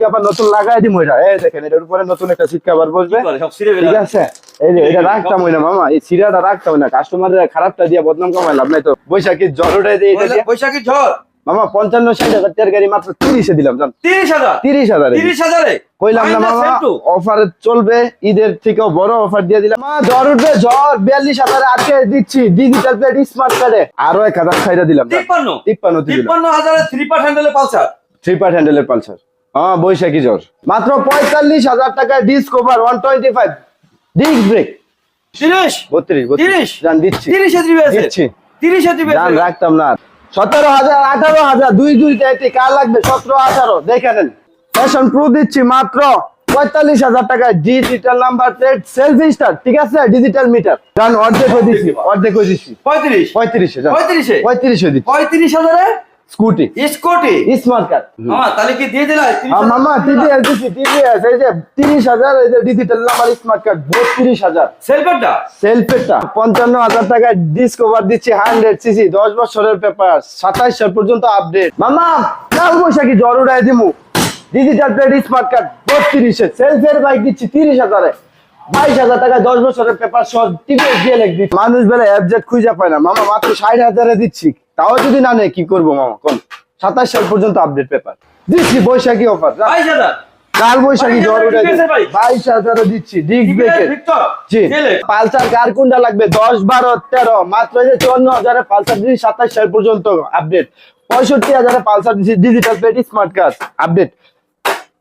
আবার নতুন লাগাই দিম এই দেখেন এটার উপরে নতুন একটা সিট কভার বসবে। ঠিক আছে? এই যে এটা রাখতাম না মামা এই সিরাটা রাখতাম না কাস্টমারের খারাপটা দিয়ে বদনাম কামাই লাভ নাই তো। বৈশাখী জরুরে দিয়ে এটা দিয়ে- বৈশাখী ঝড় মামা পঞ্চান্ন ষাট হাজার টাকার গাড়ি মাত্র তিরিশে দিলাম জান। তিরিশ হাজার? তিরিশ হাজার। তিরিশ হাজারে? কইলাম না মামা। অফারে চলবে ঈদের থেকেও বড় অফার দিয়ে দিলাম। মা জ্বর উঠবে জ্বর বিয়াল্লিশ হাজারে আজকে দিচ্ছি ডিজিটাল প্লেট স্মার্ট কার্ডে আরও এক হাজার খাইরা দিলাম। তিপ্পান্ন? তিপ্পান্ন তিপ্পান্ন হাজারে থ্রি পার্ট হ্যান্ডেলে পালসার? থ্রি পার্ট হ্যান্ডেলের পালসার। হ্যাঁ বৈশাখী জ্বর। মাত্র পঁয়তাল্লিশ হাজার টাকায় Discover one twenty five disc brake তিরিশ? বত্রিশ তিরিশ? জান দিচ্ছি। তিরিশে দিচ্ছি। তিরিশে দিবে জান রাখতাম না। সতেরো হাজার আঠারো হাজার দুই দুইটা এটি কার লাগবে? সতেরো আঠারো। দেখে নেন। ফ্যাশন প্রো দিচ্ছি মাত্র পঁয়তাল্লিশ হাজার টাকায় digital number plate selfie star ঠিক আছে? ডিজিটাল মিটার জান অর্ধেক হয়ে দিচ্ছি অর্ধেক হয়ে দিচ্ছি পঁয়ত্রিশ। পঁয়ত্রিশে পঁয়ত্রিশে? পঁয়ত্রিশে দিচ্ছি। পঁয়ত্রিশ হাজারে? স্কুটি। স্কুটি? Smart card. তাহলে কি দিয়ে দিলা? আর মামা টিভিএস দিচ্ছি টিভিএস এই যে তিরিশ হাজার এই যে ডিজিটাল নাম্বার স্মার্ট কার্ড বত্রিশ হাজার। সেলফেরটা সেলফেরটা পঞ্চান্ন হাজার ডিসকভার দিচ্ছি হান্ড্রেড সিসি দশ বছরের পেপার সাতাইশ সাল পর্যন্ত আপডেট মামা কাল বৈশাখী জ্বর উড়াই দিমু। ডিজিটাল প্লেট স্মার্ট কার্ড বত্রিশে। সেলফের বাইক দিচ্ছি তিরিশ হাজারে। বাইশ হাজার টাকায় দশ বছরের পেপার সহ টিভিএস দিয়ে লেখ দিচ্ছি। মানুষ বেলা অ্যাবজেক্ট খুঁজে পায় না। মামা মাত্র ষাট হাজারে দিচ্ছি। তাও যদি না নেয় কি করব মামা? কোন? সাতাশ সাল পর্যন্ত আপডেট পেপার দিচ্ছি বৈশাখী অফার কাল বৈশাখী জ্বর bike? বাইশ হাজারে দিচ্ছি ডিস্ক ব্রেকের জি। পালসার কার কোনটা লাগবে? দশ বারো তেরো। মাত্র চুয়ান্ন হাজারে পালসার দিচ্ছি সাতাশ সাল পর্যন্ত আপডেট পঁয়ষট্টি হাজারে পালসার দিচ্ছি digital plate smart card update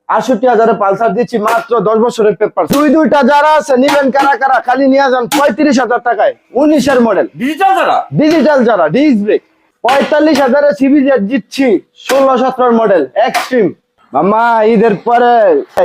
আটষট্টি হাজারে পালসার দিচ্ছি মাত্র দশ বছরের পেপার দুই দুইটা যারা আছে নিবেন কারা কারা খালি নিয়ে যান পঁয়ত্রিশ হাজার টাকায়। উনিশের মডেল ডিজিটাল যারা? ডিজিটাল যারা ডিস্ক ব্রেক পঁয়তাল্লিশ হাজারে সিবি দিচ্ছি ষোলো সতেরো মডেল এক্সট্রিম মামা ঈদের পরে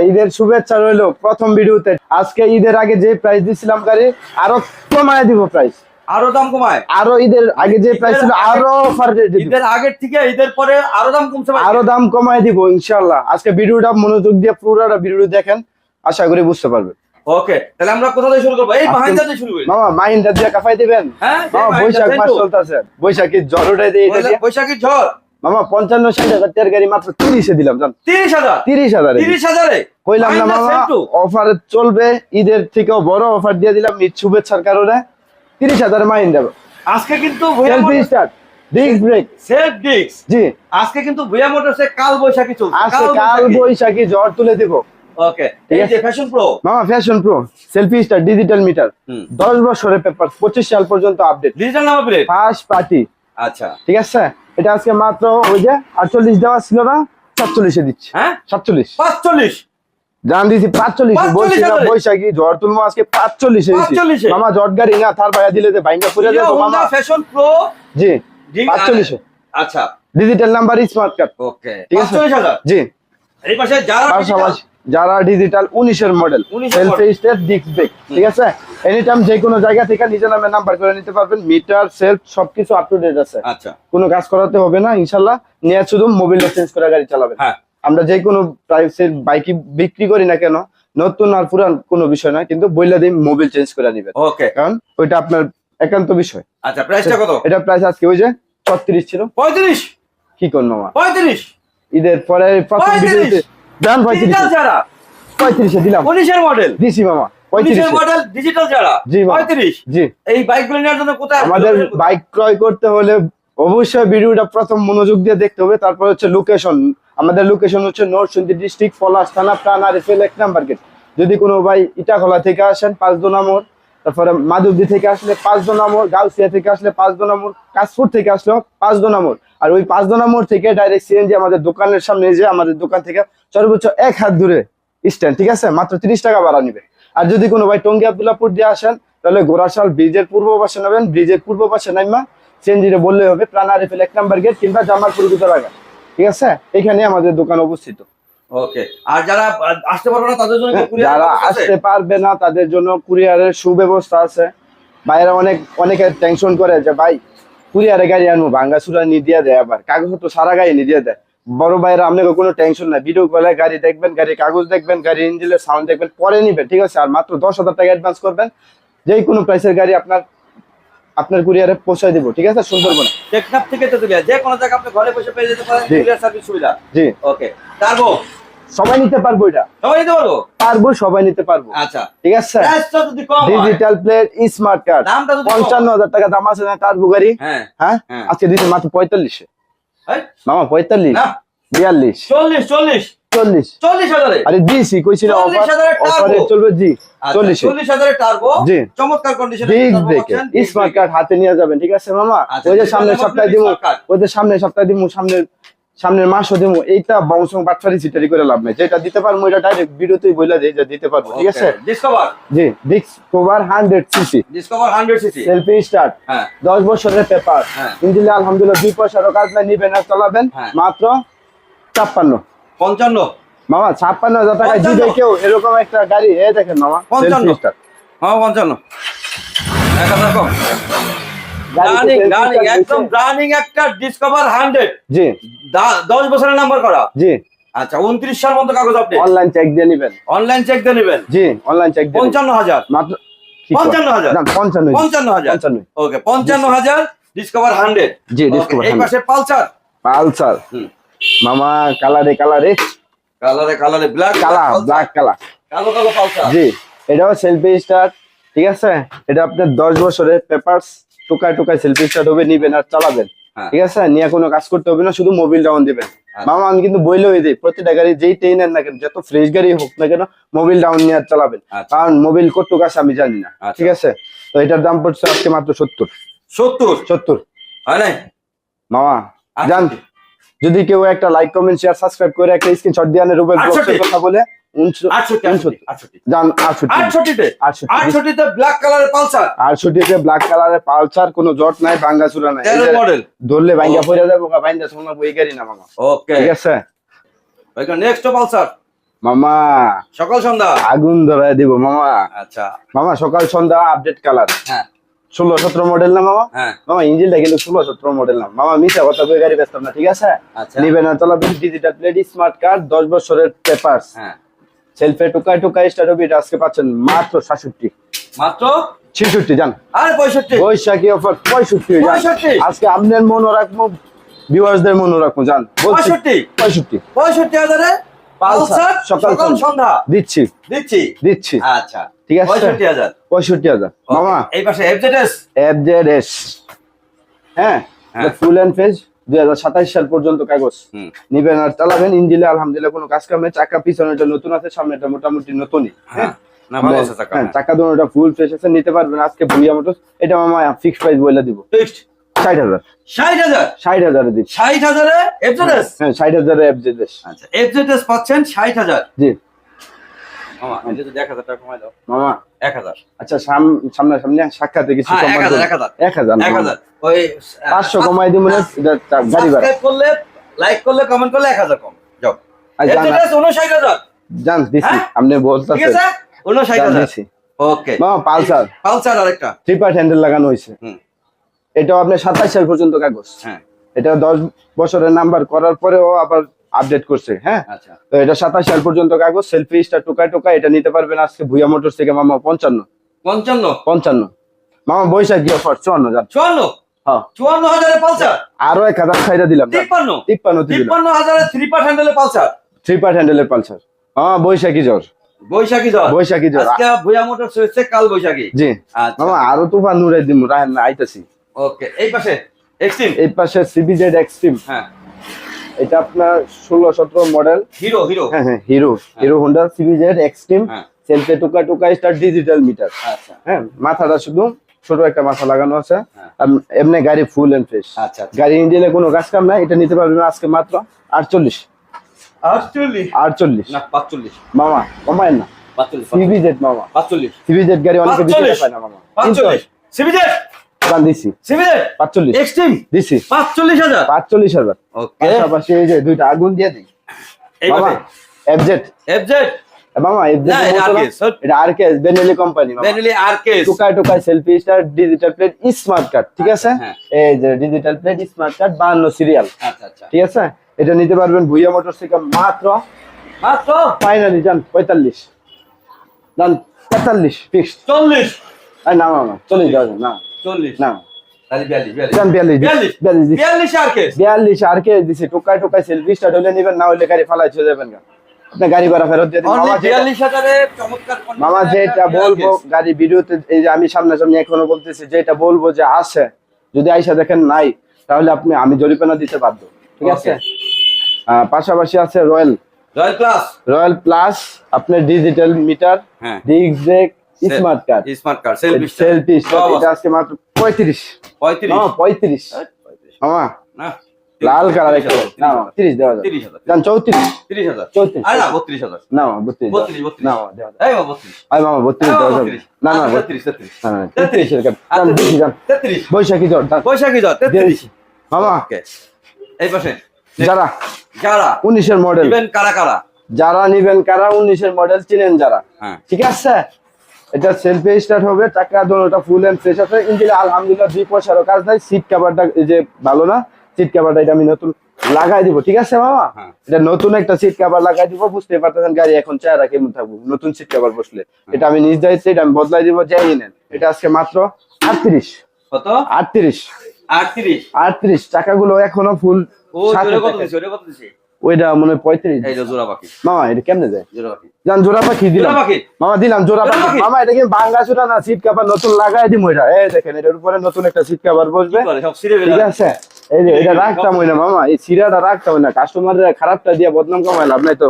ঈদের শুভেচ্ছা রইল প্রথম ভিডিওতে। আজকে ঈদের আগে যে প্রাইস দিছিলাম গাড়ি আরও কমায় দিব প্রাইস আরও দাম কমায়? আরও ঈদের আগে যে প্রাইস ছিল আরও অফার ঈদের আগের থেকে ঈদের পরে আরও দাম কমছে আরও দাম কমায় দিব ইনশাল্লাহ আজকে ভিডিওটা মনোযোগ দিয়ে পুরোটা ভিডিও দেখেন আশা করি বুঝতে পারবেন। ওকে তাহলে আমরা কোথা থেকে শুরু করব? এই বাহিনী দিয়ে শুরু করি। মামা মাইন্ডটা দিয়ে কাফাই দিবেন? হ্যাঁ, বৈশাখ মাস চলতেছে। দিয়ে ঝড়? মামা পঞ্চান্ন ষাট হাজার টাকার গাড়ি মাত্র তিরিশে দিলাম জান। তিরিশ হাজার? তিরিশ হাজারে। তিরিশ হাজারে? কইলাম না মামা অফার চলবে ঈদের থেকেও বড় অফার দিয়ে দিলাম ঈদ শুভেচ্ছার কারণে। তিরিশ হাজার মাইন দেবো আজকে কিন্তু selfie start disc brake self disc জি। আজকে কিন্তু ভুয়া মোটরসে কাল বৈশাখী চলছে। আজকে কাল বৈশাখী ঝড় তুলে দিব। ওকে এই যে ফ্যাশন প্রো মামা fashion pro selfie star digital meter হুম। দশ বছরের পেপার পঁচিশ সাল পর্যন্ত update digital number plate first party আচ্ছা। ঠিক আছে? এটা আজকে মাত্র ওই যে আটচল্লিশ দেওয়া ছিল না সাতচল্লিশে দিচ্ছি। হ্যাঁ? সাতচল্লিশ। পাঁচচল্লিশ? জান দিছি 45 বলছি না বৈশাখী ঝড় তুলবো আজকে পাঁচচল্লিশে দিছি। 45 মামা জট গাড়ি না তার ভাইয়া দিলে যে বাইঙ্গা পুরে যাব মামা। ফ্যাশন প্রো জি পাঁচচল্লিশে। আচ্ছা। Digital number smart card okay ঠিক আছে। পাঁচচল্লিশ হাজার? জি। এই পাশে যারা যারা ডিজিটাল উনিশের মডেল সেলফি ব্রেক ঠিক আছে? এনি টাইম যে কোনো জায়গা থেকে নিজের নামে নাম্বার করে নিতে পারবেন মিটার সেলফ সবকিছু আপ টু ডেট আছে। আচ্ছা। কোনো কাজ করাতে হবে না ইনশাল্লাহ। নিয়ে শুধু মোবাইল চেঞ্জ করে গাড়ি চালাবেন। হ্যাঁ। আমরা যে কোনো প্রাইসের বাইকই বিক্রি করি না কেন নতুন আর পুরান কোনো বিষয় নয় কিন্তু বইলা দিয়ে মোবাইল চেঞ্জ করে নিবেন। ওকে কারণ ওইটা আপনার একান্ত বিষয়। আচ্ছা প্রাইসটা কত? এটা প্রাইস আজকে ওই যে ছত্রিশ ছিল। পঁয়ত্রিশ? কি করব মামা পঁয়ত্রিশ? ঈদের পরে প্রথম ভিডিওতে পঁয়ত্রিশ। পঁয়ত্রিশে দিলাম। উনিশের মডেল দিছি মামা মডেল ডিজিটাল যারা। জি। পঁয়ত্রিশ। জি। এই বাইকগুলো নেওয়ার জন্য কোথায় আমাদের বাইক ক্রয় করতে হলে অবশ্যই ভিডিওটা প্রথম মনোযোগ দিয়ে দেখতে হবে। তারপর হচ্ছে লোকেশন আমাদের লোকেশন হচ্ছে নরসিংদী ডিস্ট্রিক্ট পলাশ থানা প্রাণ আর এফ এল এক নাম্বার গেট যদি কোনো ভাই ইটাখলা থেকে আসেন পাঁচ দোনা মোড় তারপরে মাধবদী থেকে আসলে পাঁচ দোনা মোড় গাউসিয়া থেকে আসলে পাঁচ দোনা মোড় কাশপুর থেকে আসলেও পাঁচ দোনা মোড় আর ওই পাঁচ দোনা মোড় থেকে ডাইরেক্ট সিএনজি আমাদের দোকানের সামনে যে আমাদের দোকান থেকে সর্বোচ্চ এক হাত দূরে স্ট্যান্ড ঠিক আছে? মাত্র তিরিশ টাকা ভাড়া নিবে। আর যদি কোনো ভাই টঙ্গি আবদুল্লাপুর দিয়ে আসেন, তাহলে গোড়াশাল ব্রিজের পূর্ব পাশে নেবেন। ব্রিজের পূর্ব পাশে নাইমা সিএনজিরে বললে হবে প্রাণ আরিফেল এক নাম্বার গেট কিংবা জামালপুর গুতরাগা ঠিক আছে? এখানে আমাদের দোকান অবস্থিত। ওকে আর যারা আসতে পারবে না তাদের জন্য যারা আসতে পারবে না তাদের জন্য কুরিয়ারের সুব্যবস্থা আছে। বাইরে অনেক অনেকে টেনশন করে যে ভাই কুরিয়ারে গাড়ি আনব ভাঙ্গা চুরা নিয়ে দিয়ে দেয় আবার। কাগজপত্র সারা গাড়ি নিয়ে দিয়ে দেয়। বড় ভাইরা আপনাকে কোনো টেনশন নাই। ভিডিও কলে গাড়ি দেখবেন গাড়ির কাগজ দেখবেন গাড়ির ইঞ্জিনের সাউন্ড দেখবেন পরে নিবেন ঠিক আছে? আর মাত্র দশ হাজার টাকা অ্যাডভান্স করবেন। যেই কোনো প্রাইসের গাড়ি আপনার আপনার কুরিয়ারে পৌঁছায় দিব ঠিক আছে? সুন্দরবন টেকনাফ থেকে তেতুলিয়া যে কোনো জায়গা আপনি ঘরে বসে পেয়ে যেতে পারেন কুরিয়ার সার্ভিস সুবিধা। জি। ওকে। টার্বো সবাই নিতে পারব এটা। সবাই নিতে পারব? পারব সবাই নিতে পারব। আচ্ছা। ঠিক আছে? প্রাইসটা যদি কম ডিজিটাল প্লেট স্মার্ট কার্ড দামটা পঞ্চান্ন হাজার টাকা দাম আছে না টার্বো গাড়ি? হ্যাঁ। হ্যাঁ? হ্যাঁ। আজকে দিতে মাত্র পঁয়তাল্লিশে। এই, মামা পঁয়তাল্লিশ। না। বিয়াল্লিশ। চল্লিশ চল্লিশ। চল্লিশ। চল্লিশ হাজারে। আরে দিয়েছি কইছি না চল্লিশ অফার হাজারের অফারে চলবে জি আচ্ছা, চল্লিশ হাজারের টার্বো। জি। চমৎকার কন্ডিশন স্মার্ট কার্ড হাতে নিয়ে যাবেন ঠিক আছে মামা? আচ্ছা, ওই যে সামনের সপ্তাহে plate দিমু smart card। ওই যে সামনের সপ্তাহে দিমু সামনের সামনের মাসও দিমু এইটা বংশং বাটফারি সিটারি করে লাভ নেই। যেটা দিতে পারব এটা ডাইরেক্ট ভিডিওতেই দিতে পারব ঠিক আছে? ডিসকভার জি CC Discover hundred CC selfie start হ্যাঁ। দশ বছরের পেপার হ্যাঁ। আলহামদুলিল্লাহ দুই পয়সারও কাজ নাই নিবেন আর চালাবেন। হ্যাঁ। মাত্র ছাপ্পান্ন। পঞ্চান্ন। মামা ছাপ্পান্ন হাজার টাকা। দিবে কেউ এরকম একটা গাড়ি এ দেখেন মামা পঞ্চান্ন। হ্যাঁ পঞ্চান্ন। এক হাজার কম। একদম রানিং একটা ডিসকভার হান্ড্রেড জি। দশ বছরের নাম্বার করা। জি। আচ্ছা উনত্রিশ সাল মতো কাগজ আপনি। অনলাইন চেক দিয়ে নিবেন। অনলাইন চেক দিয়ে নেবেন। জি অনলাইন চেক পঞ্চান্ন হাজার। মাত্র পঞ্চান্ন হাজার। পঞ্চান্ন পঞ্চান্ন হাজার। ওকে পঞ্চান্ন হাজার ডিসকভার হান্ড্রেড জি, এই পাশে পালসার। পালসার। হুম। মামা কালারে কালারে? কালারে কালারে ব্ল্যাক কালা ব্ল্যাক কালার কালো। কালো পালসার? জি এটাও সেলফি স্টার্ট ঠিক আছে? এটা আপনার দশ বছরের পেপারস টুকায় টুকায় সেলফি স্টার্ট হবে নিবেন আর চালাবেন। হ্যাঁ। ঠিক আছে? নিয়ে কোনো কাজ করতে হবে না শুধু মোবিল ডাউন দিবেন। আচ্ছা। মামা আমি কিন্তু বইলেও দিই প্রতিটা গাড়ি যেই ট্রেন নেন না কেন যত ফ্রেশ গাড়ি হোক না কেন মোবিল ডাউন নিয়ে আর চালাবেন। আচ্ছা। কারণ মোবিল কতটুকু আছে আমি জানি না। আচ্ছা। ঠিক আছে? তো এটার দাম পড়ছে আজকে মাত্র সত্তর। সত্তর? সত্তর। হয় নাই? মামা। জান যদি কেউ একটা লাইক কমেন্ট শেয়ার সাবস্ক্রাইব করে একটা স্ক্রিনশট দিয়ে আনে রুবেল ব্লগসের। কথা বলে ব্ল্যাক কালারের পালসার? কোনো জট নাই ভাঙ্গা নাই। ধরলে ভাঙ্গা Okay. পড়ে যাব ভাঙ্গা শোনা বই গাড়ি না মামা। ওকে ঠিক আছে? Next Pulsar. মামা। সকাল সন্ধ্যা। আগুন ধরায় দিব মামা। আচ্ছা। মামা সকাল সন্ধ্যা আপডেট কালার হ্যাঁ। ষোলো সতেরো মডেল না মামা? হ্যাঁ। মামা ইঞ্জিনটা কিন্তু ষোলো সতেরো মডেল না। মামা মিশা কথা বই গাড়ি ব্যস্ত না ঠিক আছে? আচ্ছা। নিবেন চালাবেন ডিজিটাল প্লেট স্মার্ট কার্ড দশ বছরের পেপারস হ্যাঁ। সেলফে টুকায় টুকায় স্টার্ট হবে এটা আজকে পাচ্ছেন মাত্র সাতষট্টি। মাত্র? ছেষট্টি জান। আর পঁয়ষট্টি। বৈশাখী অফার পঁয়ষট্টি? আজকে আপনার মনে রাখব ভিউয়ার্সদের মনে রাখব জান। পঁয়ষট্টি। পঁয়ষট্টি। পঁয়ষট্টি হাজারে? পালসার সকাল সকাল সন্ধ্যা। দিচ্ছি। দিচ্ছি? দিচ্ছি। আচ্ছা ঠিক আছে? পঁয়ষট্টি হাজার। পঁয়ষট্টি হাজার। মামা? এই পাশে এফজেডএস এফ হ্যাঁ হ্যাঁ। ফুল অ্যান্ড ফেজ দুই হাজার সাতাইশ সাল পর্যন্ত কাগজ। নিবেন আর চালাবেন আলহামদুলিল্লাহ কোনো কাজ কামে চাকা পিছনেটা নতুন আছে সামনেটা মোটামুটি নতুনই। হ্যাঁ না ভালো আছে চাকা। হ্যাঁ চাকা দোনোটা ফুল ফ্রেশ আছে নিতে পারবেন। আজকে ভুইয়া মোটর এটা মামা ফিক্সড প্রাইস বলে দিব। ফিক্সড ষাট হাজার। ষাট হাজার? ষাট হাজারে দিচ্ছি। ষাট হাজারে এফজেডএস হ্যাঁ ষাট হাজারে এফ জেড এস আচ্ছা এফজেডএস পাচ্ছেন ষাট হাজার? জি। মামা এক হাজার টাকা কমাই দাও। মামা। এক হাজার। আচ্ছা সামনে সামনে সাক্ষাতে কিছু হ্যাঁ, এক হাজার, এক হাজার। এক হাজার এক মামা। হাজার। ওই পাঁচশো কমাই দিব না গাড়ি ভাড়া। করলে লাইক করলে কমেন্ট করলে এক হাজার কম। যাও। এফজেডএস উনষাট হাজার। জান দিছি হ্যাঁ? আপনি বলতেছেন উনষাট হাজার। ওকে মামা পালসার। পালসার আরেকটা। ট্রিপার হ্যান্ডেল লাগানো হয়েছে। হুম। এটাও আপনার সাতাশ সাল পর্যন্ত কাগজ। হ্যাঁ। এটা দশ বছরের নাম্বার করার পরেও আবার আপডেট করছে হ্যাঁ? আচ্ছা। তো এটা সাতাশ সাল পর্যন্ত কাগজ সেলফি স্টার টোকা টোকা এটা নিতে পারবেন আজকে ভুয়া মোটরস থেকে মামা পঞ্চান্ন। পঞ্চান্ন? পঞ্চান্ন। মামা বৈশাখী অফার চুয়ান্ন জান চুয়ান্ন? হ্যাঁ। চুয়ান্ন হাজারে পালসার? আরও এক হাজার ছাইরা দিলাম। তিপ্পান্ন? তিপ্পান্ন তিপ্পান্ন হাজারে থ্রি পার্ট হ্যান্ডেলে পালসার? থ্রি পার্ট হ্যান্ডেলের পালসার। হ্যাঁ বৈশাখী জ্বর। বৈশাখী জ্বর? বৈশাখী জ্বর। আজকে ভুয়া মোটর হচ্ছে কাল বৈশাখী। জি। আচ্ছা। মামা আরও তুফান নুরাই দিম রাহেন না আইতাছি। ওকে এই পাশে এক্সট্রিম এই পাশে সিবিজেড এক্সট্রিম হ্যাঁ। এটা আপনার ষোলো সতেরো মডেল হিরো হিরো হ্যাঁ হ্যাঁ Hero Hero Honda CBZ Xtreme সেলফে টুকা টুকা স্টার ডিজিটাল মিটার হ্যাঁ মাথাটা শুধু ছোট একটা মাথা লাগানো আছে। হ্যাঁ। এমনি গাড়ি ফুল এন্ড ফ্রেশ আচ্ছা গাড়ি ইঞ্জিনে কোনো কাজ কাম নাই এটা নিতে পারবেন আজকে মাত্র আটচল্লিশ। আটচল্লিশ? মামা কমায় না। সিবিজেড মামা। সিবিজেড গাড়ি অনেকে। পায় না মামা। সিবিজেড দাম দিছি। পাঁচচল্লিশ। এক্সট্রিম দিছি। পাঁচচল্লিশ হাজার? পাঁচচল্লিশ হাজার। পাশাপাশি এই যে দুইটা আগুন দিয়ে দিই। এই এফজেড এফজেড মামা এফজেড এটা Benelli company Benelli selfie star digital plate smart card ঠিক আছে। এই যে ডিজিটাল প্লেট স্মার্ট কার্ড বান্ন সিরিয়াল আচ্ছা আচ্ছা। ঠিক আছে? এটা নিতে পারবেন ভুইয়া মোটর থেকে মাত্র মাত্র? ফাইনালি যান পঁয়তাল্লিশ। যান তেতাল্লিশ ফিক্সড চল্লিশ। না যাবে, না। চল্লিশ। না। তাহলে বিয়াল্লিশ বিয়াল্লিশ। যান বিয়াল্লিশ বিয়াল্লিশ। বিয়াল্লিশ দিছি। বিয়াল্লিশ আরকেস বিয়াল্লিশ আর কে দিছি। টুকায় টুকায় সেলফি স্টার্ট হলে নিবেন না হলে গাড়ি ফালাই চলে যাবেন আপনার গাড়ি ভাড়া ফেরত দিয়ে মামা যেটা- বলব গাড়ি ভিডিওতে এই যে আমি সামনাসামনি এখনও বলতেছি যেটা বলব যে আছে। যদি আইসা দেখেন নাই তাহলে আপনি আমি জরিমানা দিতে বাধ্য। ঠিক আছে? পাশাপাশি আছে royal. Royal plus. Royal plus আপনার digital meter disc brake smart card smart card selfie selfie এটা আজকে মাত্র মামা না লাল কালার একটা। না দেওয়া যাবে। আরে না না না দেওয়া যাবে। এই বাবা মামা দেওয়া যাবে। না না না বৈশাখী জ্বর যান বৈশাখী জ্বর দিয়ে মামা ওকে এই পাশে। যারা। যারা। উনিশের মডেল ইভেন কারা কারা? যারা নিবেন কারা উনিশের মডেল চিনেন যারা। হ্যাঁ। ঠিক আছে? এটা সেলফি স্টার্ট হবে টাকা দোনোটা ফুল এন্ড ফ্রেশ আছে। ইঞ্জিনে আলহামদুলিল্লাহ দুই পয়সারও কাজ নাই সিট কাভারটা এই যে ভালো না সিট কাভারটা এটা আমি নতুন লাগাই দিব। ঠিক আছে মামা? হ্যাঁ। এটা নতুন একটা সিট কাভার লাগাই দিব বুঝতে পারতেছেন গাড়ি এখন চেহারা কেমন থাকব নতুন সিট কাভার বসলে। এটা আমি নিজ দায়িত্বে এটা আমি বদলাই দিব যাই নেন। এটা আজকে মাত্র আটত্রিশ। কত? আটত্রিশ। আটত্রিশ। আটত্রিশ। টাকাগুলো এখনও ফুল কত কত দিছে? ওইটা মনে হয় পঁয়ত্রিশ। জোড়া পাখি। মামা এটা কেমনে যায়? জোড়া পাখি। যান জোড়া পাখি দিলাম। মামা দিলাম জোড়া পাখি? মামা এটা কি বাংলা চূড়া না সিট কাভার নতুন লাগাই দিম ওইটা এই দেখেন এটার উপরে নতুন একটা সিট কাভার বসবে। ঠিক আছে? এই যে এটা রাখতাম ওই না মামা। এই সিরাটা রাখতাম না। কাস্টমারের খারাপটা দিয়ে বদনাম কামাই লাভ নাই তো।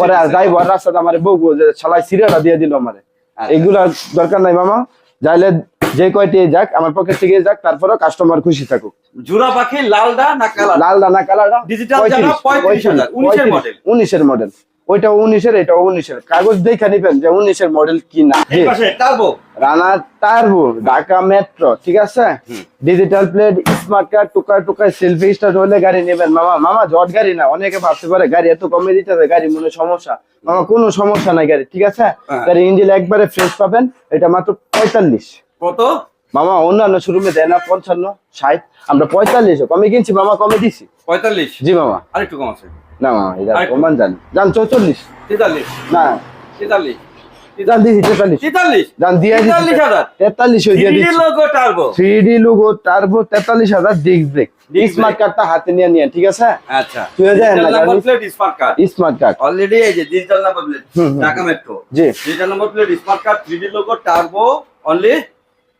পরে যাইবো আর রাস্তাতে আমার বকবো যে শালাই সিরাটা দিয়ে দিল আমারে। আচ্ছা। এগুলা দরকার নাই মামা। যাইলে যে কয়টি যাক আমার পকেট থেকে যাক তারপরে কাস্টমার খুশি থাকুক। জোড়া পাখি লালডা না কালা লাল দানা কালারটা Digital যারা 35,000, 19 এর model। উনিশের মডেল ওইটা উনিশের এটা উনিশের। কাগজ দেখে নিবেন যে উনিশের মডেল কি না। রানা টার্বো ঢাকা মেট্রো ঠিক আছে? ডিজিটাল প্লেট স্মার্ট কার্ড টুকা টুকা সেলফি স্টার্ট হলে গাড়ি নেবেন। মামা মামা জট গাড়ি না অনেকে ভাবতে পারে গাড়ি এত কমে দিতে হবে গাড়ি মনে সমস্যা। মামা কোনো সমস্যা নাই গাড়ি ঠিক আছে? হ্যাঁ। গাড়ি ইঞ্জিন একবারে ফ্রেশ পাবেন এটা মাত্র পঁয়তাল্লিশ। কত? মামা অন্যান্য শোরুমে দেয় না পঞ্চান্ন ষাট আমরা পঁয়তাল্লিশ। কমে কিনছি মামা কমে দিছি। পঁয়তাল্লিশ? জি মামা। আরেকটু কম আছে। না মামা এটা কমান জান। জান চৌচল্লিশ। তেতাল্লিশ। না। তেতাল্লিশ। জান দিছি তেতাল্লিশ। তেতাল্লিশ? জান দিয়ে তেতাল্লিশ হাজার? তেতাল্লিশ হয়ে দিয়ে logo turbo three logo turbo তেতাল্লিশ হাজার ডিস্ক ব্রেক স্মার্ট কার্ডটা হাতে নিয়ে নিয়ে ঠিক আছে? আচ্ছা। চলে যায় না, smart card smart card already এই যে ডিজিটাল নাম্বার প্লেট হুম, হুম। ঢাকা মেট্রো জি। Digital number plate smart card three logo turbo only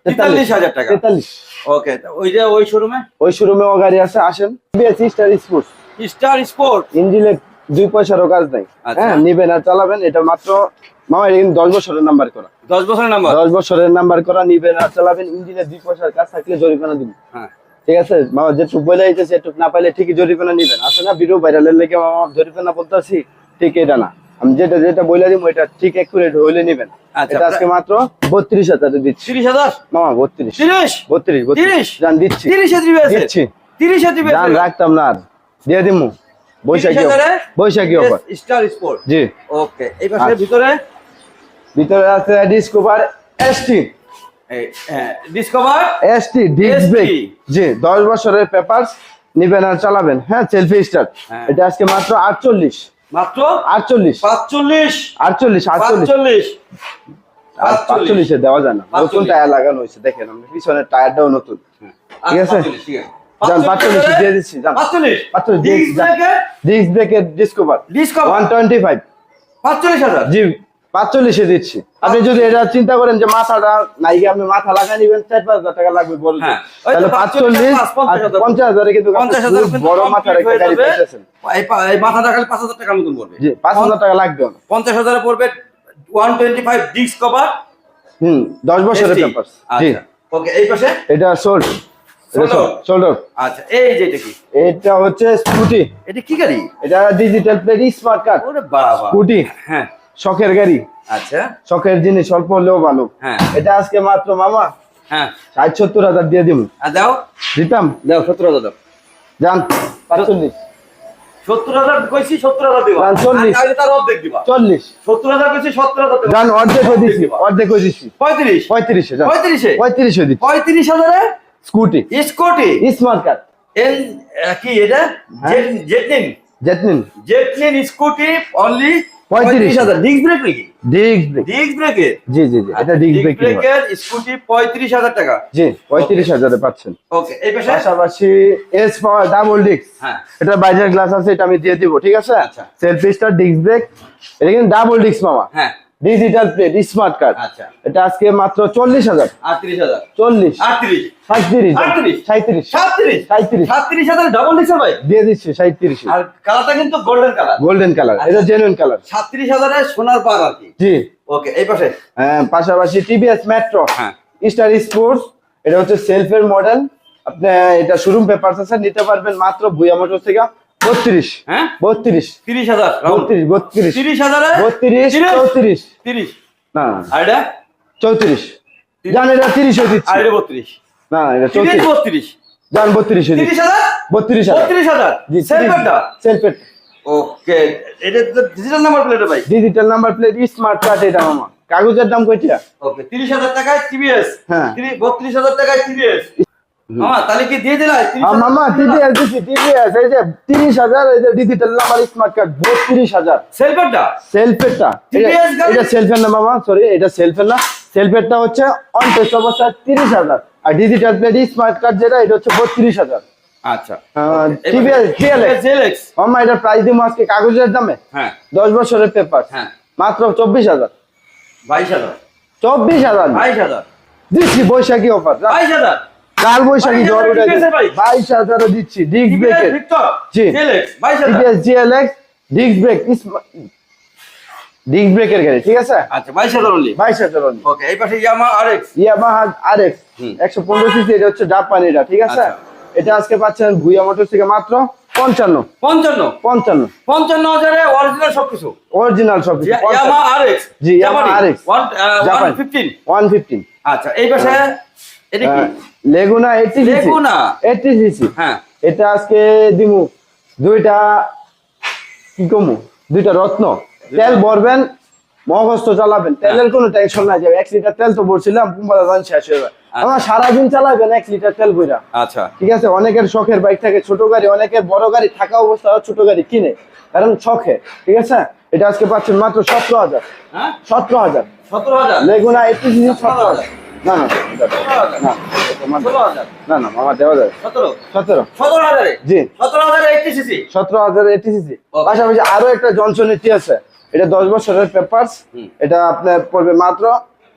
তেতাল্লিশ হাজার টাকা। তেতাল্লিশ। ওকে ওই যে ওই শোরুমে? ওই শোরুমে ও গাড়ি আছে আসেন। BAC star sports star sport ইঞ্জিনে দুই পয়সারও কাজ নাই। হ্যাঁ নিবেন আর চালাবেন এটা মাত্র মামা এটা কিন্তু দশ বছরের নাম্বার করা। দশ বছরের নাম্বার দশ বছরের নাম্বার করা নিবেন আর চালাবেন ইঞ্জিনে দুই পয়সার কাজ থাকলে জরিমানা দিবেন হ্যাঁ। ঠিক আছে? মামা যেটুকু বলে দিতেছে এটুকু না পাইলে ঠিকই জরিমানা নিবেন। আসলে না? ভিডিও ভাইরালের লেগে মামা জরিমানা বলতেছি ঠিক এটা না। আমি যেটা যেটা বলে দিব ওইটা ঠিক একুরেট হইলে নিবেন। আচ্ছা, এটা আজকে মাত্র বত্রিশ হাজারে দিচ্ছি। তিরিশ হাজার? মামা বত্রিশ। তিরিশ? বত্রিশ তিরিশ? বত্রিশ জান দিচ্ছি। তিরিশে দিবে দিচ্ছি। তিরিশে দিবে জান রাখতাম না আর। দিয়ে দিমু। Baishakhi Baishakhi offer star sport জি। ওকে এই পাশে আচ্ছা। ভিতরে? ভিতরে আছে ডিসকভার এসটি হ্যাঁ Discover ST disc ST brake জি দশ বছরের পেপারস নিবেন আর চালাবেন। হ্যাঁ সেলফি স্টার্ট হ্যাঁ। এটা আজকে মাত্র আটচল্লিশ। মাত্র আটচল্লিশ। পাঁচচল্লিশ। আটচল্লিশ আটচল্লিশ। পাঁচচল্লিশ। দেওয়া যায় না। নতুন টায়ার লাগানো হয়েছে দেখেন আমরা পিছনের টায়ারটাও নতুন। ঠিক আছে? পাঁচচল্লিশ, ঠিক আছে। যান পাঁচচল্লিশ দিয়ে দিচ্ছি যান পাঁচচল্লিশ। পাঁচচল্লিশ ডিস্ক ব্রেকের Discover Discover one twenty five পাঁচচল্লিশ হাজার। জি। পাঁচচল্লিশে দিচ্ছি। আপনি যদি এটা চিন্তা করেন যে মাথাটা নাই আপনি মাথা লাগা নিবেন চার পাঁচ হাজার টাকা লাগবে বড় হ্যাঁ, তাহলে 45 পঞ্চাশ হাজার। পঞ্চাশ হাজারে কিন্তু বড় মাথার একটা গাড়ি পাইতেছেন এই মাথাটা খালি পাঁচ হাজার টাকা মতন পড়বে। জি টাকা লাগবে। ডিস্ক কভার হুম বছরের পেপার জি। ওকে এই পাশে? এটা সোল্ড শোল্ডার আচ্ছা এই যে এটা কি? এটা হচ্ছে স্কুটি এটা কি গাড়ি? এটা ডিজিটাল প্লেট স্মার্ট কার্ড ওরে বাবা। স্কুটি হ্যাঁ। শখের গাড়ি। আচ্ছা। শখের জিনিস অল্প হলেও ভালো। হ্যাঁ। এটা আজকে মাত্র মামা। হ্যাঁ। ষাট সত্তর হাজার দিয়ে দিব। দাও। দিতাম? দাও সত্তর হাজার দাও। যান পাঁচচল্লিশ। সত্তর হাজার কইছি সত্তর হাজার দিবা। চল্লিশ। তার অর্ধেক দিবা। চল্লিশ। সত্তর হাজার কইছি সত্তর হাজার যান অর্ধেক হয়ে দিচ্ছি অর্ধেক হয়ে দিচ্ছি পঁয়ত্রিশ। পঁয়ত্রিশে পঁয়ত্রিশে? পঁয়ত্রিশ দিচ্ছি পঁয়ত্রিশ হাজারে? স্কুটি। স্কুটি? Smart card. কি এটা? হ্যাঁ। জেটনিন জেটনিন জেটনিন স্কুটি অনলি পঁয়ত্রিশ হাজার। ডিস্ক ব্রেক নাকি ডিস্ক ব্রেক ডিস্ক ব্রেকের জি জি জি। এটা ডিস্ক ব্রেক ব্রেকের স্কুটি পঁয়ত্রিশ হাজার টাকা। জি পঁয়ত্রিশ হাজারে পাচ্ছেন। ওকে এই পাশে? পাশাপাশি এস পাওয়ার ডাবল ডিস্ক হ্যাঁ। এটা বাইজার গ্লাস আছে এটা আমি দিয়ে দিব ঠিক আছে? আচ্ছা। সেলফি স্টার ডিস্ক ব্রেক এটা কিন্তু ডাবল ডিস্ক মামা। হ্যাঁ। ডিজিটাল প্লেট স্মার্ট কার্ড আচ্ছা। এটা আজকে মাত্র চল্লিশ হাজার। আটত্রিশ হাজার। চল্লিশ। আটত্রিশ। সাঁত্রিশ আটত্রিশ। সাঁত্রিশ। সাঁত্রিশ হাজার ডাবল ডিক্সের ভাই। দিয়ে দিচ্ছি সাঁত্রিশ আর কালারটা কিন্তু গোল্ডেন কালার গোল্ডেন কালার এটা জেনুইন কালার সাতত্রিশ হাজারে সোনার পার আর কি। জি। ওকে এই পাশে। হ্যাঁ, পাশাপাশি টিভিএস মেট্রো হ্যাঁ। স্টার স্পোর্টস এটা হচ্ছে সেলফের মডেল আপনি এটা শোরুম পেপার আছে নিতে পারবেন মাত্র ভুয়া মোটর থেকে। বত্রিশ। হ্যাঁ? বত্রিশ। তিরিশ হাজার বত্রিশ বত্রিশ। তিরিশ হাজারে? বত্রিশ তিরিশ? চৌত্রিশ। তিরিশ। না। আর এটা? চৌত্রিশ। জান এটা দিচ্ছি। আর এটা বত্রিশ। না না, এটা তিরিশ চৌত্রিশ। বত্রিশ। জান বত্রিশও তিরিশ হাজার? বত্রিশ হাজার। বত্রিশ হাজার। জি ওকে। এটা ডিজিটাল নাম্বার প্লেট ভাই। Digital number plate smart card এটা মামা। কাগজের দাম কয়টা? ওকে তিরিশ হাজার টাকায় টিভিএস হ্যাঁ। বত্রিশ হাজার টাকায় টিভিএস মামা তাহলে কি দিয়ে দিলা? আর মামা টিভিএস দিচ্ছি টিভিএস এই যে তিরিশ হাজার এই যে ডিজিটাল নাম্বার স্মার্ট কার্ড বত্রিশ হাজার। সেলফেরটা সেলফেরটা এটা সেলফের না মামা সরি এটা সেলফের না সেলফেরটা হচ্ছে অন টেস্ট অবস্থায় তিরিশ হাজার। আর ডিজিটাল প্লেট স্মার্ট কার্ড যেটা এটা হচ্ছে বত্রিশ হাজার। আচ্ছা। টিভিএস মামা প্রাইস দিব আজকে কাগজের দামে? হ্যাঁ। দশ বছরের পেপার হ্যাঁ। মাত্র চব্বিশ হাজার। বাইশ হাজার। চব্বিশ হাজার বাইশ হাজার। দিচ্ছি বৈশাখী অফার বাইশ হাজার। কাল বৈশাখী হাজার উঠে ভাই। বাইশ হাজারও দিচ্ছি ডিস্ক ব্রেকের জি। জিএলএক্স ব্রেক ডিস্ক ব্রেকের গাড়ি ঠিক আছে? আচ্ছা অনলি ওকে এই পাশে ইয়ামা ইয়ামাহা আরএক্স সিসি এটা হচ্ছে জাপানিটা ঠিক আছে। এটা আজকে পাচ্ছেন ভুইয়া মোটর থেকে মাত্র পঞ্চান্ন। পঞ্চান্ন। পঞ্চান্ন। পঞ্চান্ন হাজারে অরিজিনাল সবকিছু। অরিজিনাল সব কিছু Yamaha R X G, Japan. Fifteen one fifteen আচ্ছা এই পাশে এটা কি? লেগুনা সিসি হ্যাঁ। এটা আজকে দিমু। দুইটা কি কমু? দুইটা রত্ন। তেল ভরবেন মগস্ত চালাবেন তেলের কোনো টেনশন নাই এক লিটার তেল তো ভরছিলাম কুম্বালা ধান শেষ হয়ে যায় আমার সারাদিন চালাবেন এক লিটার তেল বইরা আচ্ছা। ঠিক আছে? অনেকের শখের বাইক থাকে ছোট গাড়ি অনেকের বড় গাড়ি থাকা অবস্থায় ছোট গাড়ি কিনে। কারণ শখে। ঠিক আছে? এটা আজকে পাচ্ছেন মাত্র সতেরো হাজার। হ্যাঁ? সতেরো হাজার। সতেরো হাজার? লেগুনা সিসি সতেরো হাজার। না না না মামা দেওয়া যাবে। সতেরো। সতেরো। সতেরো হাজারে? জি। সতেরো হাজারে এইটি সিসি সতেরো হাজার এইটি সিসি Okay. পাশাপাশি আরও একটা জনসন এটি আছে। এটা দশ বছরের পেপারস এটা আপনার পড়বে মাত্র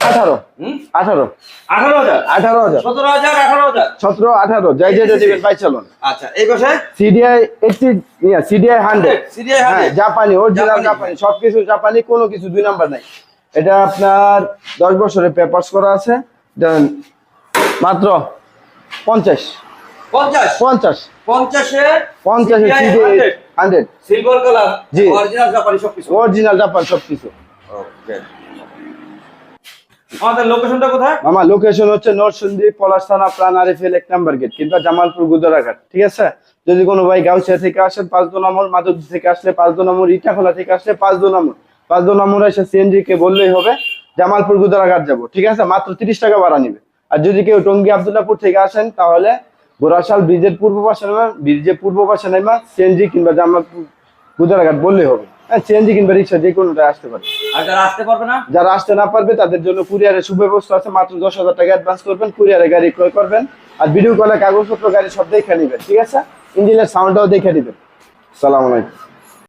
আঠারো। হুম? আঠারো। আঠারো হাজার? আঠারো হাজার। সতেরো হাজার আঠারো হাজার? সতেরো আঠারো যাই যেটা দিবেন বাই চালুন আচ্ছা এই CDI eighty CDI hundred serial হ্যাঁ জাপানি অরিজিনাল জাপানি, সবকিছু জাপানি কোনো কিছু দুই নাম্বার নাই। এটা আপনার দশ বছরের পেপারস করা আছে। মাত্র পঞ্চাশ। পঞ্চাশ? পঞ্চাশ। পঞ্চাশে পঞ্চাশে সিডিআই হান্ড্রেড সিলভার কালার জি। অরিজিনাল জাপানি সবকিছু অরিজিনাল জাপান সবকিছু ওকে আমাদের লোকেশনটা কোথায়? আমার লোকেশন হচ্ছে নরসিংদী পলাশ থানা প্রাণ আরিফেল এক নাম্বার গেট কিংবা জামালপুর গুদরাঘাট ঠিক আছে? যদি কোনো ভাই গাউছিয়া থেকে আসেন পাঁচ দু নম্বর মাধবদী থেকে আসলে পাঁচ দু নম্বর ইটাখোলা থেকে আসলে পাঁচ দু নম্বর পাঁচ দু নম্বর এসে সিএনজি কে বললেই হবে। জামালপুর গুদারাঘাট যাব ঠিক আছে? মাত্র তিরিশ টাকা ভাড়া নিবে। আর যদি কেউ টঙ্গী আবদুল্লাপুর থেকে আসেন তাহলে গোরাশাল ব্রিজের পূর্ব পাশে নেমা ব্রিজের পূর্ব পাশে নেমা সিএনজি কিংবা জামালপুর গুদরাঘাট বললেই হবে। হ্যাঁ সিএনজি কিংবা রিক্সা যে কোনোটা আসতে পারে। আর যারা আসতে পারবে না? যারা আসতে না পারবে তাদের জন্য কুরিয়ারের সুব্যবস্থা আছে। মাত্র দশ হাজার টাকা অ্যাডভান্স করবেন কুরিয়ারে গাড়ি ক্রয় করবেন। আর ভিডিও কলে কাগজপত্র গাড়ি সব দেখে নেবেন ঠিক আছে? ইঞ্জিনের সাউন্ডটাও দেখে নেবেন। সালাম আলাইকুম।